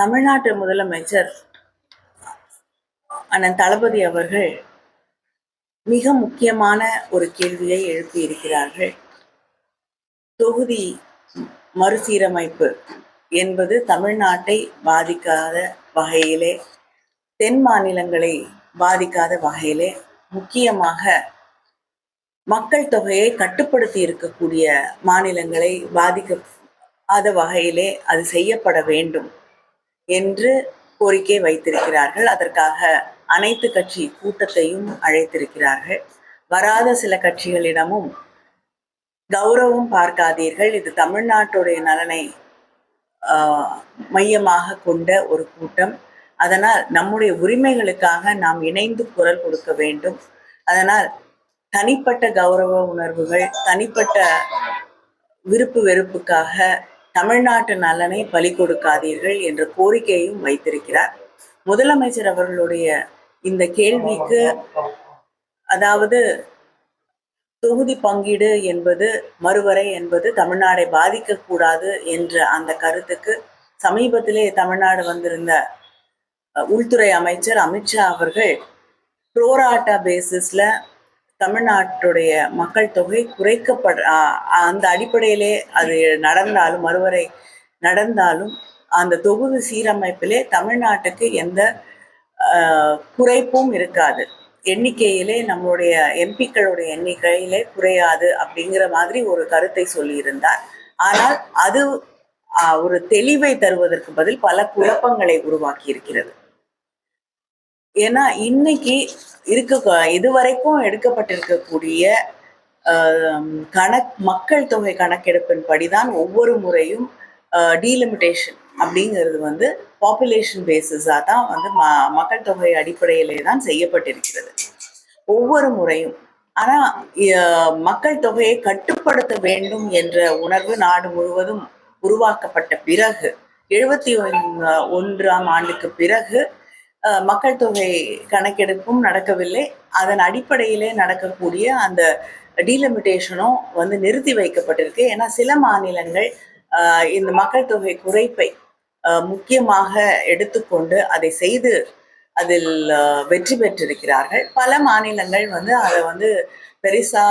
தமிழ்நாட்டு முதலமைச்சர் அண்ணன் தளபதி அவர்கள் மிக முக்கியமான ஒரு கேள்வியை எழுப்பியிருக்கிறார்கள் தொகுதி மறுசீரமைப்பு என்பது தமிழ்நாட்டை பாதிக்காத வகையிலே தென் மாநிலங்களை பாதிக்காத வகையிலே முக்கியமாக மக்கள் தொகையை கட்டுப்படுத்தி இருக்கக்கூடிய மாநிலங்களை பாதிக்காத வகையிலே அது செய்யப்பட வேண்டும். என்று கோரிக்கை வைத்திருக்கிறார்கள். அதற்காக அனைத்து கட்சி கூட்டத்தையும் அழைத்திருக்கிறார்கள். வராத சில கட்சிகளிடமும் கௌரவம் பார்க்காதீர்கள். இது தமிழ்நாட்டுடைய நலனை மையமாக கொண்ட ஒரு கூட்டம். அதனால் நம்முடைய உரிமைகளுக்காக நாம் இணைந்து குரல் கொடுக்க வேண்டும். அதனால் தனிப்பட்ட கௌரவ உணர்வுகள் தனிப்பட்ட விருப்பு வெறுப்புக்காக தமிழ்நாட்டு நலனை பலி கொடுக்காதீர்கள் என்ற கோரிக்கையும் வைத்திருக்கிறார். முதலமைச்சர் அவர்களுடைய இந்த கேள்விக்கு அதாவது தொகுதி பங்கீடு என்பது மறுவரை என்பது தமிழ்நாடை பாதிக்கக்கூடாது என்ற அந்த கருத்துக்கு சமீபத்திலே தமிழ்நாடு வந்திருந்த உள்துறை அமைச்சர் அமித்ஷா அவர்கள் ப்ரோராட்டா பேசிஸில் தமிழ்நாட்டுடைய மக்கள் தொகை குறைக்கப்பட அந்த அடிப்படையிலே அது நடந்தாலும் மறுவரை நடந்தாலும் அந்த தொகுதி சீரமைப்பிலே தமிழ்நாட்டுக்கு எந்த குறைப்பும் இருக்காது. எண்ணிக்கையிலே நம்மளுடைய எம்பிக்களுடைய எண்ணிக்கையிலே குறையாது அப்படிங்கிற மாதிரி ஒரு கருத்தை சொல்லியிருந்தார். ஆனால் அது ஒரு தெளிவை தருவதற்கு பதில் பல குழப்பங்களை உருவாக்கி இருக்கிறது ஏன்னா இன்னைக்கு இருக்க இதுவரைக்கும் எடுக்கப்பட்டிருக்கக்கூடிய கணக் மக்கள் தொகை கணக்கெடுப்பின் படிதான் ஒவ்வொரு முறையும் டீலிமிட்டேஷன் அப்படிங்கிறது வந்து பாப்புலேஷன் பேசிஸாக தான் வந்து ம மக்கள் தொகை அடிப்படையிலே தான் செய்யப்பட்டிருக்கிறது. ஒவ்வொரு முறையும். ஆனால் மக்கள் தொகையை கட்டுப்படுத்த வேண்டும் என்ற உணர்வு நாடு முழுவதும் உருவாக்கப்பட்ட பிறகு எழுபத்தி ஒன்றாம் ஆண்டுக்கு பிறகு மக்கள் தொகை கணக்கெடுப்பும் நடக்கவில்லை. அதன் அடிப்படையிலே நடக்கக்கூடிய அந்த டீலிமிட்டேஷனும் வந்து நிறுத்தி வைக்கப்பட்டிருக்கு. ஏன்னா சில மாநிலங்கள் இந்த மக்கள் தொகை குறைப்பை முக்கியமாக எடுத்துக்கொண்டு அதை செய்து அதில் வெற்றி பெற்றிருக்கிறார்கள். பல மாநிலங்கள் வந்து அதை வந்து பெருசா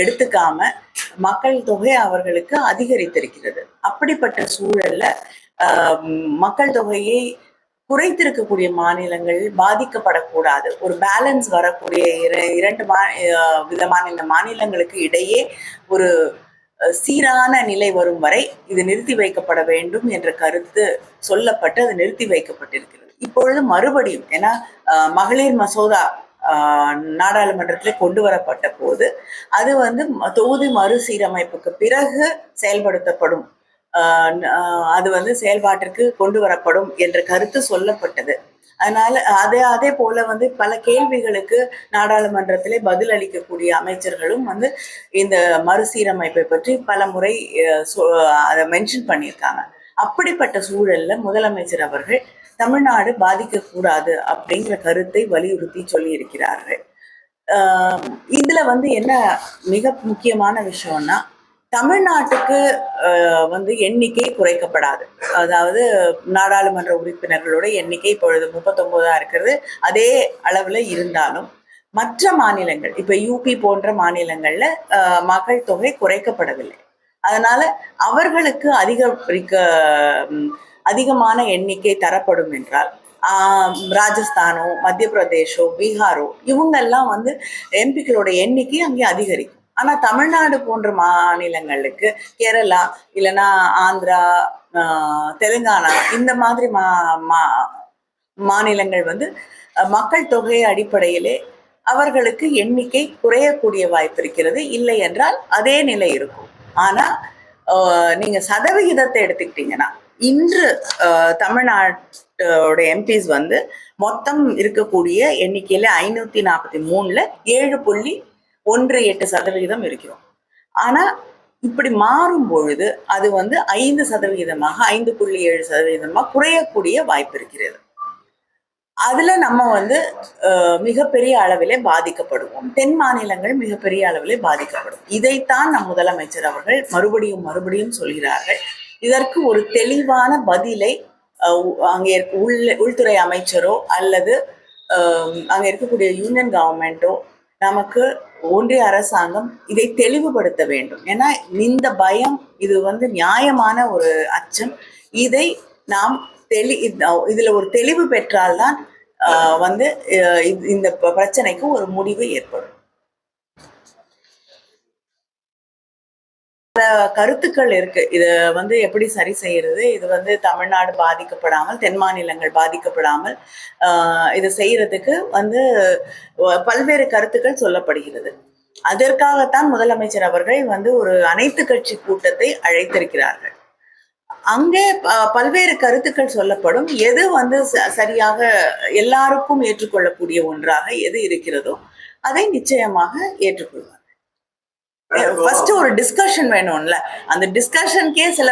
எடுத்துக்காம மக்கள் தொகை அவர்களுக்கு அதிகரித்திருக்கிறது. அப்படிப்பட்ட சூழல்ல மக்கள் தொகையை குறைத்திருக்கக்கூடிய மாநிலங்கள் பாதிக்கப்படக்கூடாது. ஒரு பேலன்ஸ் வரக்கூடிய இர- இரண்டு மா விதமான இந்த மாநிலங்களுக்கு இடையே ஒரு சீரான நிலை வரும் வரை இது நிறுத்தி வைக்கப்பட வேண்டும் என்ற கருத்து சொல்லப்பட்டு அது நிறுத்தி வைக்கப்பட்டிருக்கிறது. இப்பொழுது மறுபடியும் ஏன்னா மகளிர் மசோதா நாடாளுமன்றத்தில் கொண்டு வரப்பட்ட போது அது வந்து ம- தொகுதி மறுசீரமைப்புக்கு பிறகு செயல்படுத்தப்படும் அது வந்து செயல்பாட்டிற்கு கொண்டு வரப்படும் என்ற கருத்து சொல்லப்பட்டது. அதனால அதே அதே போல வந்து பல கேள்விகளுக்கு நாடாளுமன்றத்திலே பதில் அளிக்கக்கூடிய அமைச்சர்களும் வந்து இந்த மறுசீரமைப்பை பற்றி பல முறை அஹ், அதை மென்ஷன் பண்ணியிருக்காங்க. அப்படிப்பட்ட சூழல்ல முதலமைச்சர் அவர்கள் தமிழ்நாடு பாதிக்கக்கூடாது அப்படிங்கிற கருத்தை வலியுறுத்தி சொல்லியிருக்கிறார்கள். ஆஹ் இதுல வந்து என்ன மிக முக்கியமான விஷயம்னா தமிழ்நாட்டுக்கு ஆஹ் வந்து எண்ணிக்கை குறைக்கப்படாது. அதாவது நாடாளுமன்ற உறுப்பினர்களோட எண்ணிக்கை இப்பொழுது முப்பத்தொன்பதா இருக்கிறது. அதே அளவுல இருந்தாலும் மற்ற மாநிலங்கள் இப்ப யூபி போன்ற மாநிலங்கள்ல மக்கள் தொகை குறைக்கப்படவில்லை. அதனால அவர்களுக்கு அதிகரிக்க அதிகமான எண்ணிக்கை தரப்படும் என்றால் ஆஹ் ராஜஸ்தானோ மத்திய பிரதேஷோ பீகாரோ இவங்கெல்லாம் வந்து எம்பிக்களோட எண்ணிக்கை அங்கே அதிகரிக்கும். ஆனா தமிழ்நாடு போன்ற மாநிலங்களுக்கு கேரளா இல்லைன்னா ஆந்திரா ஆஹ் தெலுங்கானா இந்த மாதிரி மா மா- மாநிலங்கள் வந்து மக்கள் தொகை அடிப்படையிலே அவர்களுக்கு எண்ணிக்கை குறையக்கூடிய வாய்ப்பு இருக்கிறது. இல்லை என்றால் அதே நிலை இருக்கும். ஆனா நீங்கள் நீங்க சதவிகிதத்தை எடுத்துக்கிட்டீங்கன்னா இன்று தமிழ்நாட்டோட எம்பிஸ் வந்து மொத்தம் இருக்கக்கூடிய எண்ணிக்கையில ஐநூத்தி நாற்பத்தி மூணுல ஏழு புள்ளி ஒன்று எட்டு சதவிகிதம் இருக்கிறோம். ஆனா இப்படி மாறும் பொழுது அது வந்து ஐந்து சதவிகிதமாக ஐந்து புள்ளி ஏழு சதவிகிதமாக குறையக்கூடிய வாய்ப்பு இருக்கிறது. அதில் நம்ம வந்து மிகப்பெரிய அளவிலே பாதிக்கப்படுவோம். தென் மாநிலங்கள் மிகப்பெரிய அளவிலே பாதிக்கப்படும். இதைத்தான் நம் முதலமைச்சர் அவர்கள் மறுபடியும் மறுபடியும் சொல்கிறார்கள். இதற்கு ஒரு தெளிவான பதிலை அஹ், அங்கே இருக்க உள் உள்துறை அமைச்சரோ அல்லது அங்கே அங்க இருக்கக்கூடிய யூனியன் கவர்மெண்ட்டோ நமக்கு ஒன்றிய அரசாங்கம் இதை தெளிவுபடுத்த வேண்டும். ஏன்னா இந்த பயம் இது வந்து நியாயமான ஒரு அச்சம். இதை நாம் தெளி இந்த- இதுல ஒரு தெளிவு பெற்றால்தான் வந்து இது- இந்த பிரச்சனைக்கு ஒரு முடிவு ஏற்படும். கருத்துக்கள் இருக்கு. இத வந்து எப்படி சரி செய்யறது? இது வந்து தமிழ்நாடு பாதிக்கப்படாமல் தென் மாநிலங்கள் பாதிக்கப்படாமல் ஆஹ், இதை செய்யறதுக்கு வந்து பல்வேறு கருத்துக்கள் சொல்லப்படுகிறது. அதற்காகத்தான் முதலமைச்சர் அவர்கள் வந்து ஒரு அனைத்து கட்சி கூட்டத்தை அழைத்திருக்கிறார்கள். அங்கே பல்வேறு கருத்துக்கள் சொல்லப்படும். எது வந்து ச- சரியாக எல்லாருக்கும் ஏற்றுக்கொள்ளக்கூடிய ஒன்றாக எது இருக்கிறதோ அதை நிச்சயமாக ஏற்றுக்கொள்வார். ஃபர்ஸ்ட் ஒரு டிஸ்கஷன் வேணும்ல. அந்த டிஸ்கஷனுக்கே சில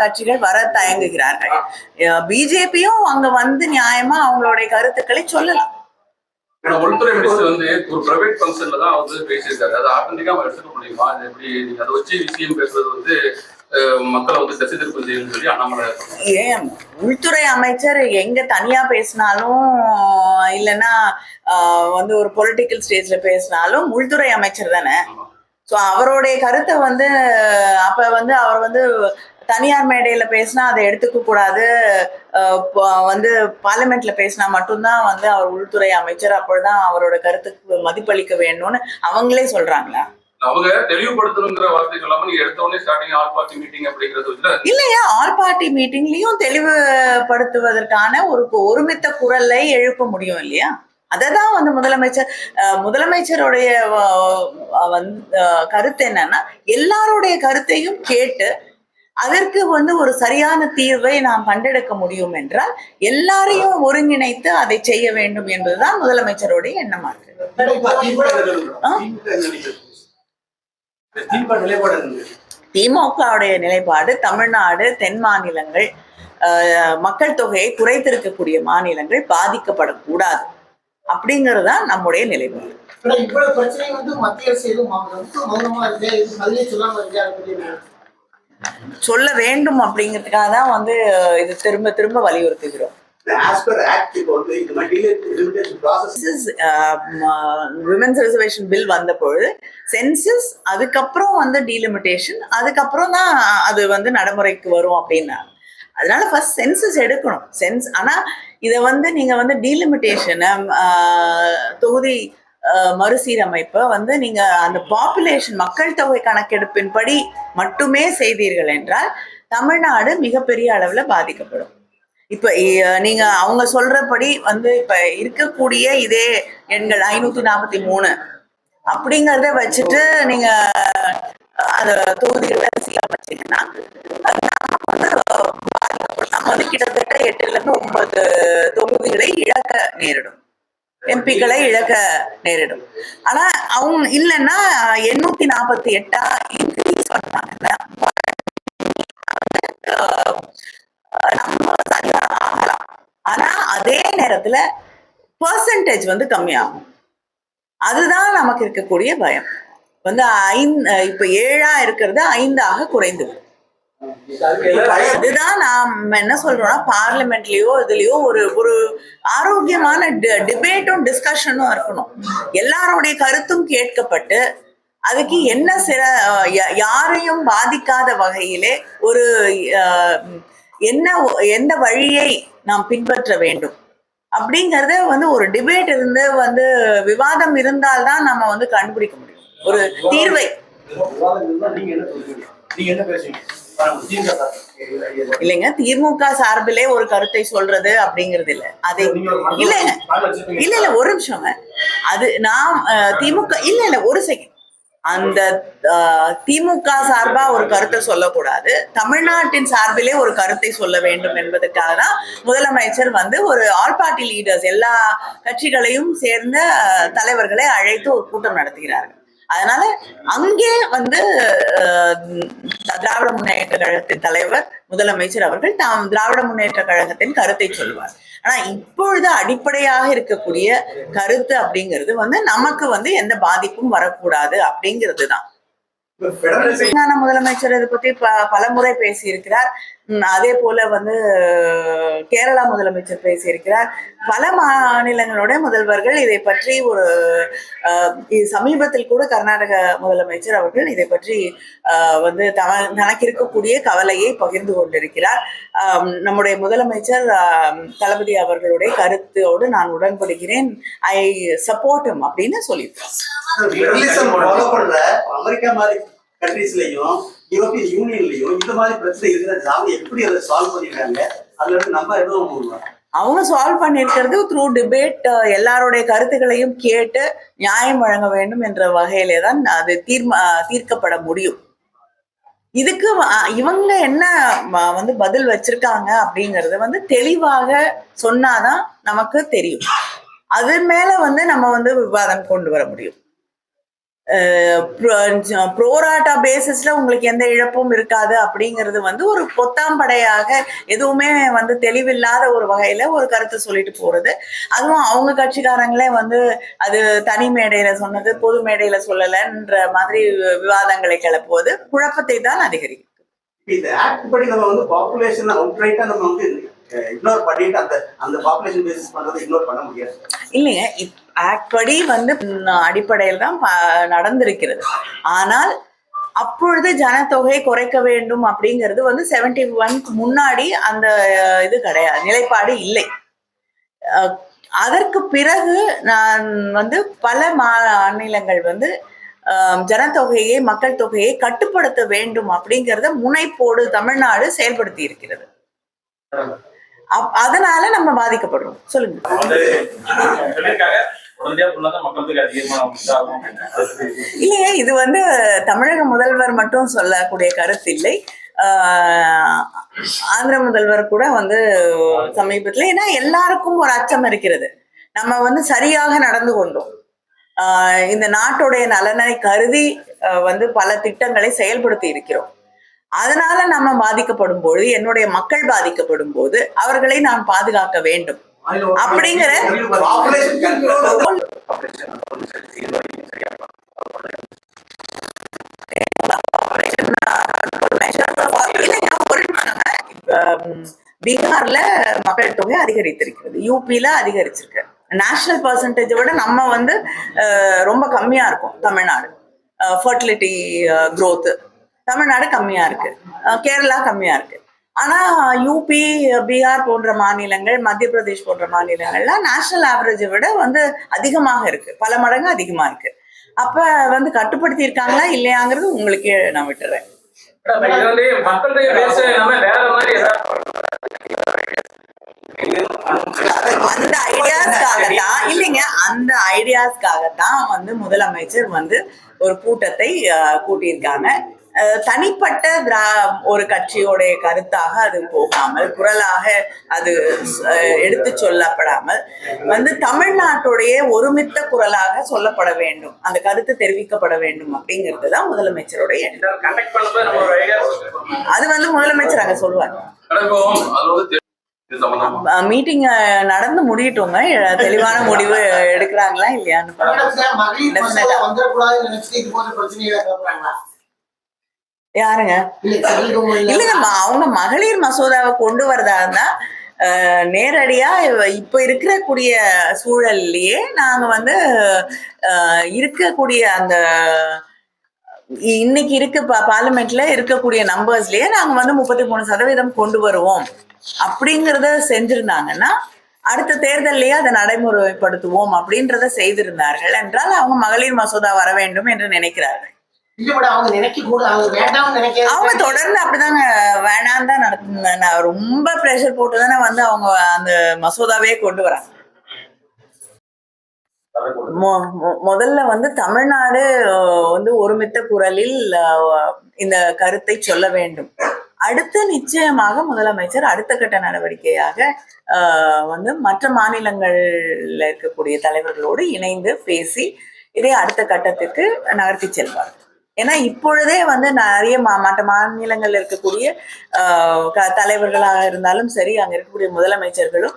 கட்சிகள் வர தயங்குகிறார்கள். பிஜேபியும் அங்க வந்து நியாயமா அவங்களுடைய கருத்துக்களை சொல்லலாம். உள்துறை மினிஸ்டர் வந்து ஒரு பிரைவேட் ஃபங்க்ஷன்ல தான் வந்து பேசியிருக்காரு. அது ஆட்டோமேட்டிக்கா நம்ம எடுத்துக்க முடியுமா? அது எப்படி நீங்க அதை வச்சு விஷயம் பேசுறது வந்து அஹ், மக்களை வந்து திசை திருப்பம் செய்யணும்னு சொல்லி அண்ணாமலை ஏன்? உள்துறை அமைச்சர் எங்க தனியா பேசினாலும் இல்லைன்னா வந்து ஒரு பொலிட்டிக்கல் ஸ்டேஜ்ல பேசினாலும் உள்துறை அமைச்சர் தானே. ஸோ அவருடைய கருத்தை வந்து அப்ப வந்து அவர் வந்து தனியார் மேடையில பேசினா அதை எடுத்துக்க கூடாது. வந்து பார்லிமெண்ட்ல பேசினா மட்டும்தான் வந்து அவர் உள்துறை அமைச்சர் அப்பொழுதுதான் அவரோட கருத்துக்கு மதிப்பளிக்க வேணும்னு அவங்களே சொல்றாங்களா? அவங்க தெளிவுபடுத்தணுங்கிற வார்த்தை சொல்லாம நீங்க எடுத்த உடனே ஸ்டார்டிங் ஆல் பார்ட்டி மீட்டிங் அப்படிங்கறது இல்லையா ஆல் பார்ட்டி மீட்டிங்லயும் தெளிவுபடுத்துவதற்கான ஒரு ஒருமித்த குரலை எழுப்ப முடியும் இல்லையா? அதை தான் வந்து முதலமைச்சர் முதலமைச்சருடைய கருத்து என்னன்னா எல்லாருடைய கருத்தையும் கேட்டு அதற்கு வந்து ஒரு சரியான தீர்வை நாம் கண்டெடுக்க முடியும் என்றால் எல்லாரையும் ஒருங்கிணைத்து அதை செய்ய வேண்டும் என்பதுதான் முதலமைச்சருடைய எண்ணமா இருக்கு? திமுகவுடைய நிலைப்பாடு தமிழ்நாடு தென் மாநிலங்கள் அஹ், மக்கள் தொகையை குறைத்திருக்கக்கூடிய மாநிலங்கள் பாதிக்கப்படக்கூடாது. அப்படிங்கிறது தான் நம்முடைய நிலைப்பாடு? சொல்ல வேண்டும் அப்படிங்கிறதுக்காக தான் வந்து இது திரும்ப திரும்ப வலியுறுத்துகிறோம். விமன்ஸ் ரிசர்வேஷன் பில் வந்த பொழுது சென்சஸ் அதுக்கப்புறம் வந்து டீலிமிட்டேஷன் அதுக்கப்புறம் தான் அது வந்து நடைமுறைக்கு வரும் அப்படின்னாங்க. அதனால ஃபர்ஸ்ட் சென்சஸ் எடுக்கணும். சென்ஸ் ஆனா இதை வந்து நீங்க வந்து டீலிமிட்டேஷனை தொகுதி மறுசீரமைப்பை வந்து நீங்க அந்த பாப்புலேஷன் மக்கள் தொகை கணக்கெடுப்பின்படி மட்டுமே செய்தீர்கள் என்றால் தமிழ்நாடு மிகப்பெரிய அளவுல பாதிக்கப்படும். இப்ப நீங்கள் நீங்க அவங்க சொல்றபடி வந்து இப்ப இருக்கக்கூடிய இதே எண்கள் ஐநூத்தி நாற்பத்தி மூணு அப்படிங்கறத வச்சுட்டு நீங்க அந்த தொகுதிகளை சீரமைச்சீங்கன்னா நமது நம்ம கிட்டத்தட்ட எட்டுல இருந்து ஒன்பது தொகுதிகளை இழக்க நேரிடும். எம்பிக்களை இழக்க நேரிடும். ஆனா அவங்க இல்லைன்னா எண்ணூத்தி நாற்பத்தி எட்டா இன்க்ரீஸ் பண்ணாங்க நம்ம சரியா ஆகலாம் ஆனா அதே நேரத்துல பர்சன்டேஜ் வந்து கம்மியாகும். அதுதான் நமக்கு இருக்கக்கூடிய பயம். வந்து ஐந்து இப்ப ஏழா இருக்கிறது ஐந்தாக குறைந்தது. அதுதான் நாம் என்ன சொல்றோம்னா பார்லிமெண்ட்லயோ இதுலயோ ஒரு ஒரு ஆரோக்கியமான டிபேட்டும் டிஸ்கஷனும் இருக்கணும். எல்லாருடைய கருத்தும் கேட்கப்பட்டு அதுக்கு என்ன சில யாரையும் பாதிக்காத வகையிலே ஒரு என்ன எந்த வழியை நாம் பின்பற்ற வேண்டும்? அப்படிங்கறத வந்து ஒரு டிபேட் இருந்து வந்து விவாதம் இருந்தால்தான் நம்ம வந்து கண்டுபிடிக்க முடியும். ஒரு தீர்வை. நீங்க என்ன சொல்றீங்க? இல்லைங்க திமுக சார்பிலே ஒரு கருத்தை சொல்றது அப்படிங்கிறது இல்ல. அதை இல்லைங்க இல்ல இல்ல ஒரு நிமிஷங்க அது நாம் திமுக இல்ல இல்ல ஒரு செகண்ட் அந்த திமுக சார்பா ஒரு கருத்தை சொல்லக்கூடாது. தமிழ்நாட்டின் சார்பிலே ஒரு கருத்தை சொல்ல வேண்டும் என்பதற்காக தான் முதலமைச்சர் வந்து ஒரு ஆல் பார்ட்டி லீடர்ஸ் எல்லா கட்சிகளையும் சேர்ந்த தலைவர்களை அழைத்து ஒரு கூட்டம் நடத்துகிறார்கள். அதனால அங்கே வந்து திராவிட முன்னேற்ற கழகத்தின் தலைவர் முதலமைச்சர் அவர்கள் தாம் திராவிட முன்னேற்ற கழகத்தின் கருத்தை சொல்லுவார். ஆனா இப்பொழுது அடிப்படையாக இருக்கக்கூடிய கருத்து அப்படிங்கிறது வந்து நமக்கு வந்து எந்த பாதிப்பும் வரக்கூடாது அப்படிங்கிறது தான். முதலமைச்சர் இதை பத்தி ப பலமுறை பேசியிருக்கிறார். அதே போல வந்து கேரளா முதலமைச்சர் பேசியிருக்கிறார். பல மாநிலங்களோட முதல்வர்கள் இதை பற்றி ஒரு சமீபத்தில் கூட கர்நாடக முதலமைச்சர் அவர்கள் இதை பற்றி வந்து தன தனக்கு இருக்கக்கூடிய கவலையை பகிர்ந்து கொண்டிருக்கிறார். நம்முடைய முதலமைச்சர் தளபதி அவர்களுடைய கருத்தோடு நான் உடன்படுகிறேன். ஐ சப்போர்ட் அப்படின்னு சொல்லியிருக்கேன் அமெரிக்கா மாதிரி கண்ட்ரீஸ்லயும் யூரோப்பிய யூனியன்லயும் இந்த மாதிரி பிரச்சனை இருக்குது? அவங்க எப்படி அதை சால்வ் பண்ணிருக்காங்க? அதுல இருந்து நம்ம எதுவும் அவங்க சால்வ் பண்ணியிருக்கிறது த்ரூ டிபேட் எல்லாருடைய கருத்துக்களையும் கேட்டு நியாயம் வழங்க வேண்டும் என்ற வகையிலே தான் அது தீர்மா தீர்க்கப்பட முடியும். இதுக்கு இவங்க என்ன வந்து பதில் வச்சிருக்காங்க அப்படிங்கறது வந்து தெளிவாக சொன்னாதான் நமக்கு தெரியும். அது மேல வந்து நம்ம வந்து விவாதம் கொண்டு வர முடியும். ப்ரோராட்டா பேசிஸ்ல உங்களுக்கு எந்த இழப்பும் இருக்காது அப்படிங்கிறது வந்து ஒரு பொத்தாம்படையாக எதுவுமே வந்து தெளிவில்லாத ஒரு வகையில ஒரு கருத்தை சொல்லிட்டு போறது. அதுவும் அவங்க கட்சிக்காரங்களே வந்து அது தனி மேடையில சொன்னது பொது மேடையில சொல்லலைன்ற மாதிரி விவாதங்களை கிளப்புவது குழப்பத்தை தான் அதிகரிக்கும். இந்த ஆக்ட் படி நம்ம வந்து பாப்புலேஷன் அவுட்ரைட்டா நம்ம வந்து இக்னோர் பண்ணிட்டு அந்த அந்த பாப்புலேஷன் பேசிஸ் பண்றதை இக்னோர் பண்ண முடியாது. இல்லைங்க ஆக்ட் வந்து அடிப்படையில் தான் நடந்திருக்கிறது. ஆனால் அப்பொழுது ஜனத்தொகை குறைக்க வேண்டும் அப்படிங்கிறது வந்து செவன்டி ஒன்க்கு முன்னாடி அந்த இது கிடையாது நிலைப்பாடு இல்லை. அஹ், அதற்கு பிறகு நான் வந்து பல மாநிலங்கள் வந்து ஜனத்தொகையை மக்கள் தொகையை கட்டுப்படுத்த வேண்டும் அப்படிங்கிறத முனைப்போடு தமிழ்நாடு செயல்படுத்தி இருக்கிறது. அதனால நம்ம பாதிக்கப்படுறோம். சொல்லுங்க. இல்லையே இது வந்து தமிழக முதல்வர் மட்டும் சொல்லக்கூடிய கருத்து இல்லை. ஆஹ் ஆந்திர முதல்வர் கூட வந்து சமீபத்தில் ஏன்னா எல்லாருக்கும் ஒரு அச்சம் இருக்கிறது. நம்ம வந்து சரியாக நடந்து கொண்டோம். ஆஹ் இந்த நாட்டுடைய நலனை கருதி வந்து பல திட்டங்களை செயல்படுத்தி இருக்கிறோம். அதனால நம்ம பாதிக்கப்படும் பொழுது என்னுடைய மக்கள் பாதிக்கப்படும் போது அவர்களை நான் பாதுகாக்க வேண்டும். அப்படிங்கிற பீகார்ல மக்கள் தொகை அதிகரித்திருக்கிறது. யூபில அதிகரிச்சிருக்கு. நேஷனல் பர்சன்டேஜ் விட நம்ம வந்து ரொம்ப கம்மியா இருக்கும் தமிழ்நாடு. ஃபர்டிலிட்டி growth தமிழ்நாடு கம்மியா இருக்கு. கேரளா கம்மியா இருக்கு. ஆனா யூபி பீகார் போன்ற மாநிலங்கள் மத்திய பிரதேஷ் போன்ற மாநிலங்கள்லாம் நேஷனல் ஆவரேஜை விட வந்து அதிகமாக இருக்கு. பல மடங்கு அதிகமா இருக்கு. அப்ப வந்து கட்டுப்படுத்தி இருக்காங்களா இல்லையாங்கிறது உங்களுக்கே நான் விட்டுறேன். அந்த ஐடியாஸ்க்காக தான் இல்லைங்க அந்த ஐடியாஸ்க்காக தான் வந்து முதலமைச்சர் வந்து ஒரு கூட்டத்தை கூட்டியிருக்காங்க. தனிப்பட்ட திரா ஒரு கட்சியோடைய கருத்தாக அது போகாமல் குரலாக அது எடுத்து சொல்லப்படாமல் வந்து தமிழ்நாட்டுடைய ஒருமித்த குரலாக சொல்லப்பட வேண்டும். அந்த கருத்து தெரிவிக்கப்பட வேண்டும் அப்படிங்கிறது தான் முதலமைச்சருடைய அது வந்து முதலமைச்சர் அங்க சம்பந்தமா மீட்டிங் நடந்து முடியட்டோங்க. தெளிவான முடிவு எடுக்கிறாங்களா இல்லையான்னு யாருங்க? இல்ல தமிழகம் இல்ல இல்லைங்க ம- அவங்க மகளிர் மசோதாவை கொண்டு வரதா இருந்தா நேரடியா இப்ப இருக்கக்கூடிய சூழல்லையே நாங்க வந்து இருக்கக்கூடிய அந்த இன்னைக்கு இருக்கு பார்லிமெண்ட்ல இருக்கக்கூடிய நம்பர்ஸ்லயே நாங்க வந்து முப்பத்தி மூணு சதவீதம் கொண்டு வருவோம். அப்படிங்கறத செஞ்சிருந்தாங்கன்னா அடுத்த தேர்தல்லையே அதை நடைமுறைப்படுத்துவோம் அப்படின்றத செய்திருந்தார்கள் என்றால் அவங்க மகளிர் மசோதா வர வேண்டும் என்று நினைக்கிறார்கள். அவங்க தொடர்ந்து அப்படிதாங்க வேணாம் தான் நடத்து ரொம்ப ப்ரெஷர் போட்டு தானே வந்து அவங்க அந்த மசோதாவே கொண்டு வராங்க. முதல்ல வந்து தமிழ்நாடு வந்து ஒருமித்த குரலில் இந்த கருத்தை சொல்ல வேண்டும். அடுத்து நிச்சயமாக முதலமைச்சர் அடுத்த கட்ட நடவடிக்கையாக வந்து மற்ற மாநிலங்கள்ல இருக்கக்கூடிய தலைவர்களோடு இணைந்து பேசி இதை அடுத்த கட்டத்துக்கு நகர்த்தி செல்வார். ஏன்னா இப்பொழுதே வந்து நிறைய மா- மற்ற மாநிலங்கள்ல இருக்கக்கூடிய க- தலைவர்களாக இருந்தாலும் சரி அங்கே இருக்கக்கூடிய முதலமைச்சர்களும்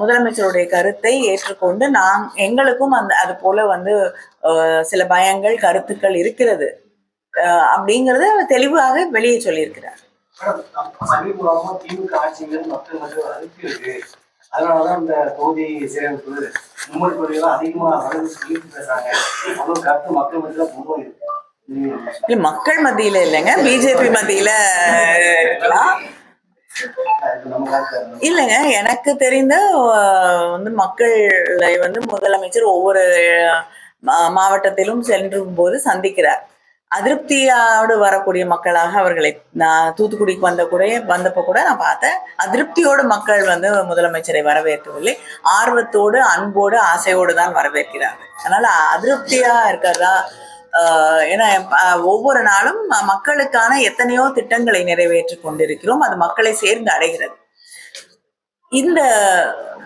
முதலமைச்சருடைய கருத்தை ஏற்றுக்கொண்டு நாம் எங்களுக்கும் அந்த அது போல வந்து சில பயங்கள் கருத்துக்கள் இருக்கிறது. அஹ், அப்படிங்கறத தெளிவாக வெளியே சொல்லியிருக்கிறார். திமுக ஆட்சிங்கிறது மக்கள் மத்தியில் இருக்கு. அதனாலதான் இந்த தொகுதி சீரமைப்பு மும்மொழி அதிகமா வளர்ந்து சொல்லிட்டு பேசுறாங்க. அவ்வளவு கருத்து மக்கள் மத்தியில பொங்கல் இருக்கு. இல்ல மக்கள் மத்தியில இல்லைங்க. பிஜேபி மத்தியில இருக்கலாம். இல்லைங்க. எனக்கு தெரிந்த வந்து மக்களை வந்து முதலமைச்சர் ஒவ்வொரு மாவட்டத்திலும் சென்றும் போது சந்திக்கிறார். அதிருப்தியோடு வரக்கூடிய மக்களாக அவர்களை நான் தூத்துக்குடிக்கு வந்த கூட வந்தப்போ கூட நான் பார்த்தேன். அதிருப்தியோடு மக்கள் வந்து முதலமைச்சரை வரவேற்கவில்லை. ஆர்வத்தோடு அன்போடு ஆசையோடு தான் வரவேற்கிறார்கள். அதனால அதிருப்தியா இருக்கிறதா ஏன்னா ஒவ்வொரு நாளும் மக்களுக்கான எத்தனையோ திட்டங்களை நிறைவேற்றி கொண்டிருக்கிறோம். அது மக்களை சேர்ந்து அடைகிறது. இந்த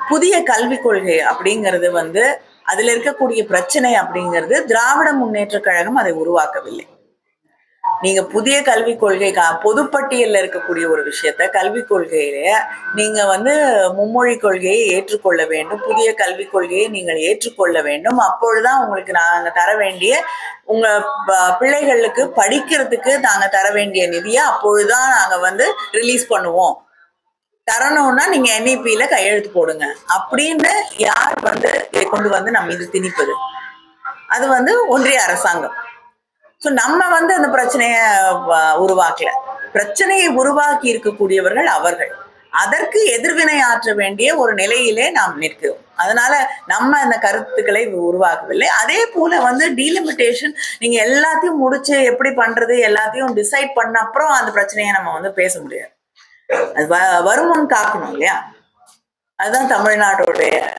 புதிய கல்விக் கொள்கை அப்படிங்கிறது வந்து அதுல இருக்கக்கூடிய பிரச்சனை அப்படிங்கிறது திராவிட முன்னேற்ற கழகம் அதை உருவாக்கவில்லை. நீங்க புதிய கல்விக் கொள்கை கா- பொதுப்பட்டியல்ல இருக்கக்கூடிய ஒரு விஷயத்த கல்விக் கொள்கையில நீங்க வந்து மும்மொழி கொள்கையை ஏற்றுக்கொள்ள வேண்டும். புதிய கல்விக் கொள்கையை நீங்கள் ஏற்றுக்கொள்ள வேண்டும். அப்பொழுதுதான் உங்களுக்கு நாங்க தர வேண்டிய உங்க ப- பிள்ளைகளுக்கு படிக்கிறதுக்கு நாங்க தர வேண்டிய நிதியை அப்பொழுதுதான் நாங்க வந்து ரிலீஸ் பண்ணுவோம். தரணும்னா நீங்க என்இபியில கையெழுத்து போடுங்க. அப்படின்னு யார் வந்து கொண்டு வந்து நம்ம இது திணிப்பது? அது வந்து ஒன்றிய அரசாங்கம். ஸோ நம்ம வந்து அந்த பிரச்சனையை வ- உருவாக்கல. பிரச்சனையை உருவாக்கி இருக்கக்கூடியவர்கள் அவர்கள். அதற்கு எதிர்வினை ஆற்ற வேண்டிய ஒரு நிலையிலே நாம் நிற்கிறோம். அதனால நம்ம அந்த கருத்துக்களை உருவாக்கவில்லை. அதே போல வந்து டீலிமிட்டேஷன் நீங்க எல்லாத்தையும் முடிச்சு எப்படி பண்றது எல்லாத்தையும் டிசைட் பண்ண அப்புறம் அந்த பிரச்சனையை நம்ம வந்து பேச முடியாது. அது வ- வருமுன் காக்கணும் இல்லையா? அதுதான் தமிழ்நாட்டோடைய